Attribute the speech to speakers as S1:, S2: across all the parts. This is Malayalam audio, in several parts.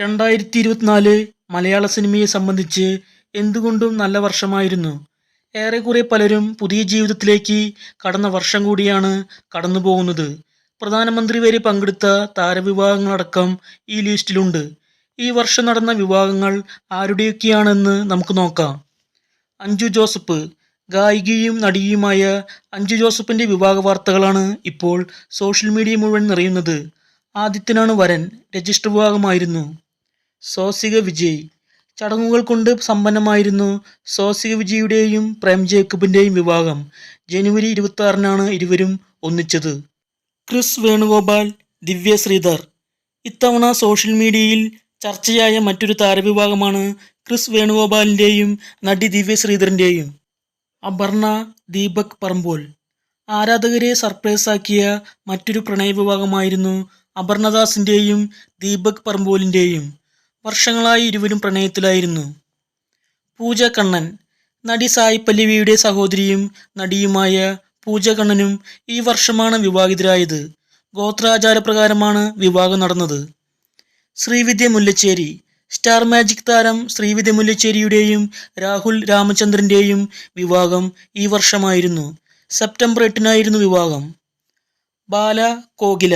S1: രണ്ടായിരത്തി ഇരുപത്തിനാല് മലയാള സിനിമയെ സംബന്ധിച്ച് എന്തുകൊണ്ടും നല്ല വർഷമായിരുന്നു. ഏറെക്കുറെ പലരും പുതിയ ജീവിതത്തിലേക്ക് കടന്ന വർഷം കൂടിയാണ് കടന്നു പോകുന്നത്. പ്രധാനമന്ത്രി വരെ പങ്കെടുത്ത താരവിവാഹങ്ങളടക്കം ഈ ലിസ്റ്റിലുണ്ട്. ഈ വർഷം നടന്ന വിവാഹങ്ങൾ ആരുടെയൊക്കെയാണെന്ന് നമുക്ക് നോക്കാം. അഞ്ജു ജോസഫ് ഗായികയും നടിയുമായ അഞ്ജു ജോസഫിന്റെ വിവാഹ വാർത്തകളാണ് ഇപ്പോൾ സോഷ്യൽ മീഡിയ മുഴുവൻ നിറയുന്നത്. ആദിത്യനാണ് വരൻ രജിസ്റ്റർ വിവാഹമായിരുന്നു. സോസിക വിജയ്. ചടങ്ങുകൾ കൊണ്ട് സമ്പന്നമായിരുന്നു സോസിക വിജയുടെയും പ്രേം ജേക്കബിന്റെയും വിവാഹം. ജനുവരി ഇരുപത്തി ആറിനാണ് ഇരുവരും ഒന്നിച്ചത്. ക്രിസ് വേണുഗോപാൽ ദിവ്യ ശ്രീധർ. ഇത്തവണ സോഷ്യൽ മീഡിയയിൽ ചർച്ചയായ മറ്റൊരു താരവിഭാഗമാണ് ക്രിസ് വേണുഗോപാലിന്റെയും നടി ദിവ്യ ശ്രീധറിന്റെയും അപർണ ദീപക് പറമ്പോൽ. ആരാധകരെ സർപ്രൈസാക്കിയ മറ്റൊരു പ്രണയവിഭാഗമായിരുന്നു അപർണദാസിന്റെയും ദീപക് പറമ്പോലിന്റെയും വർഷങ്ങളായി ഇരുവരും പ്രണയത്തിലായിരുന്നു. പൂജ കണ്ണൻ നടി സായി പല്ലവിയുടെ സഹോദരിയും നടിയുമായ പൂജ കണ്ണനും ഈ വർഷമാണ് വിവാഹിതരായത്. ഗോത്രാചാരപ്രകാരമാണ് വിവാഹം നടന്നത്. ശ്രീവിദ്യ മുല്ലച്ചേരി സ്റ്റാർ മാജിക് താരം ശ്രീവിദ്യ മുല്ലച്ചേരിയുടെയും രാഹുൽ രാമചന്ദ്രന്റെയും വിവാഹം ഈ വർഷമായിരുന്നു. സെപ്റ്റംബർ എട്ടിനായിരുന്നു വിവാഹം. ബാല കോകില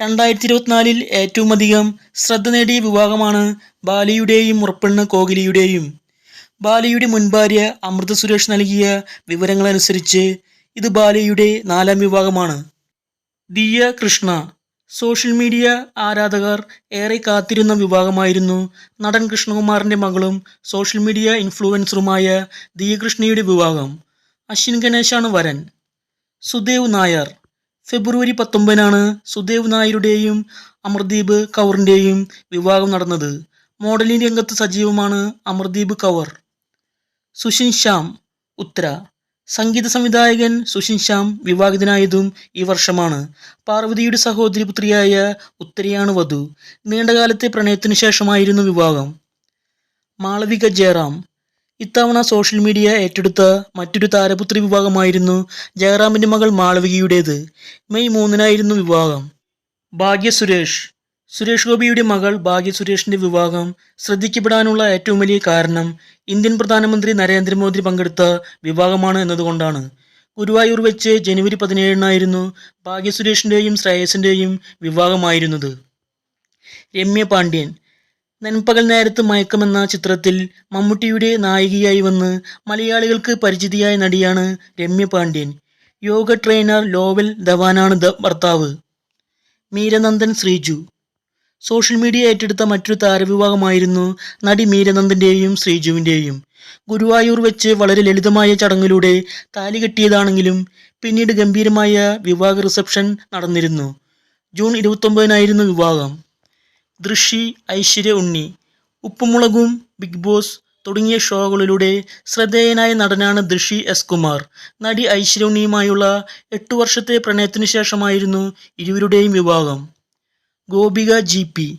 S1: രണ്ടായിരത്തി ഇരുപത്തിനാലിൽ ഏറ്റവും അധികം ശ്രദ്ധ നേടിയ വിവാഹമാണ് ബാലിയുടെയും മുറപ്പെണ്ണ് കോഹ്ലിയുടെയും. ബാലിയുടെ മുൻ ഭാര്യ അമൃത സുരേഷ് നൽകിയ വിവരങ്ങളനുസരിച്ച് ഇത് ബാലിയുടെ നാലാം വിഭാഗമാണ്. ദിയ കൃഷ്ണ സോഷ്യൽ മീഡിയ ആരാധകർ ഏറെ കാത്തിരുന്ന വിഭാഗമായിരുന്നു നടൻ കൃഷ്ണകുമാറിന്റെ മകളും സോഷ്യൽ മീഡിയ ഇൻഫ്ലുവൻസറുമായ ദിയ കൃഷ്ണയുടെ വിവാഹം. അശ്വിൻ ഗണേശാണ് വരൻ. സുദേവ് നായർ ഫെബ്രുവരി പത്തൊമ്പതിനാണ് സുദേവ് നായരുടെയും അമർദീപ് കൗറിന്റെയും വിവാഹം നടന്നത്. മോഡലിംഗ് രംഗത്ത് സജീവമാണ് അമർദീപ് കൗർ. സുഷിൻ ശ്യാം ഉത്തര സംഗീത സംവിധായകൻ സുഷിൻ ശ്യാം വിവാഹിതനായതും ഈ വർഷമാണ്. പാർവതിയുടെ സഹോദരി പുത്രിയായ ഉത്തരയാണ് വധു. നീണ്ടകാലത്തെ പ്രണയത്തിനു ശേഷമായിരുന്നു വിവാഹം. മാളവിക ജയറാം ഇത്തവണ സോഷ്യൽ മീഡിയ ഏറ്റെടുത്ത മറ്റൊരു താരപുത്രി വിവാഹമായിരുന്നു ജയറാമിന്റെ മകൾ മാളവികയുടേത്. മെയ് മൂന്നിനായിരുന്നു വിവാഹം. ഭാഗ്യ സുരേഷ്. സുരേഷ് ഗോപിയുടെ മകൾ ഭാഗ്യ സുരേഷിന്റെ വിവാഹം ശ്രദ്ധിക്കപ്പെടാനുള്ള ഏറ്റവും വലിയ കാരണം ഇന്ത്യൻ പ്രധാനമന്ത്രി നരേന്ദ്രമോദി പങ്കെടുത്ത വിവാഹമാണ് എന്നതുകൊണ്ടാണ്. ഗുരുവായൂർ വെച്ച് ജനുവരി പതിനേഴിനായിരുന്നു ഭാഗ്യ സുരേഷിന്റെയും ശ്രേയസിന്റെയും വിവാഹമായിരുന്നത്. രമ്യ പാണ്ഡ്യൻ. നൻപകൽ നേരത്ത് മയക്കമെന്ന ചിത്രത്തിൽ മമ്മൂട്ടിയുടെ നായികയായി വന്ന് മലയാളികൾക്ക് പരിചിതിയായ നടിയാണ് രമ്യ പാണ്ഡ്യൻ. യോഗ ട്രെയിനർ ലോവൽ ധവാനാണ് ഭർത്താവ്. മീരനന്ദൻ ശ്രീജു. സോഷ്യൽ മീഡിയ ഏറ്റെടുത്ത മറ്റൊരു താരവിഭാഗമായിരുന്നു നടി മീരനന്ദന്റെയും ശ്രീജുവിന്റെയും ഗുരുവായൂർ വെച്ച് വളരെ ലളിതമായ ചടങ്ങിലൂടെ താലി കെട്ടിയതാണെങ്കിലും പിന്നീട് ഗംഭീരമായ വിവാഹ റിസപ്ഷൻ നടന്നിരുന്നു. ജൂൺ ഇരുപത്തൊമ്പതിനായിരുന്നു വിവാഹം. ദൃഷി ഐശ്വര്യ ഉണ്ണി. ഉപ്പുമുളകും ബിഗ് ബോസ് തുടങ്ങിയ ഷോകളിലൂടെ ശ്രദ്ധേയനായ നടനാണ് ദൃഷി എസ് കുമാർ. നടി ഐശ്വര്യ ഉണ്ണിയുമായുള്ള എട്ടു വർഷത്തെ പ്രണയത്തിനു ശേഷമായിരുന്നു ഇരുവരുടെയും വിവാഹം. Gopika G P.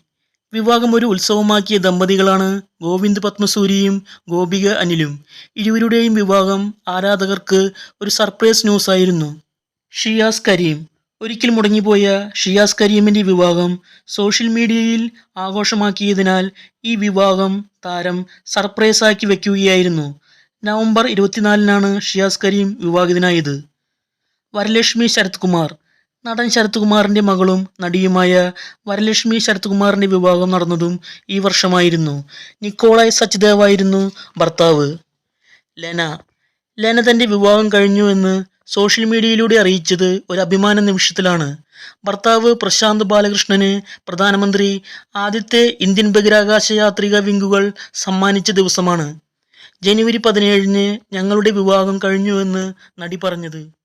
S1: വിവാഹം ഒരു ഉത്സവമാക്കിയ ദമ്പതികളാണ് ഗോവിന്ദ് പത്മസൂരിയും ഗോപിക അനിലും. ഇരുവരുടെയും വിവാഹം ആരാധകർക്ക് ഒരു സർപ്രൈസ് ന്യൂസായിരുന്നു. ഷിയാസ് കരീം. ഒരിക്കൽ മുടങ്ങിപ്പോയ ഷിയാസ് കരീമിന്റെ വിവാഹം സോഷ്യൽ മീഡിയയിൽ ആഘോഷമാക്കിയതിനാൽ ഈ വിവാഹം താരം സർപ്രൈസ് ആക്കി വെക്കുകയായിരുന്നു. നവംബർ ഇരുപത്തിനാലിനാണ് ഷിയാസ് കരീം വിവാഹിതനായത്. വരലക്ഷ്മി ശരത് കുമാർ നടൻ ശരത് കുമാറിന്റെ മകളും നടിയുമായ വരലക്ഷ്മി ശരത് കുമാറിന്റെ വിവാഹം നടന്നതും ഈ വർഷമായിരുന്നു. നിക്കോളായ് സച്ദേവായിരുന്നു ഭർത്താവ്. ലെന. ലെന തന്റെ വിവാഹം കഴിഞ്ഞു എന്ന് സോഷ്യൽ മീഡിയയിലൂടെ അറിയിച്ചത് ഒരു അഭിമാന നിമിഷത്തിലാണ്. ഭർത്താവ് പ്രശാന്ത് ബാലകൃഷ്ണന് പ്രധാനമന്ത്രി ആദ്യത്തെ ഇന്ത്യൻ ബഹിരാകാശ യാത്രിക വിങ്കുകൾ സമ്മാനിച്ച ദിവസമാണ്. ജനുവരി പതിനേഴിന് ഞങ്ങളുടെ വിവാഹം കഴിഞ്ഞുവെന്ന് നടി പറഞ്ഞത്.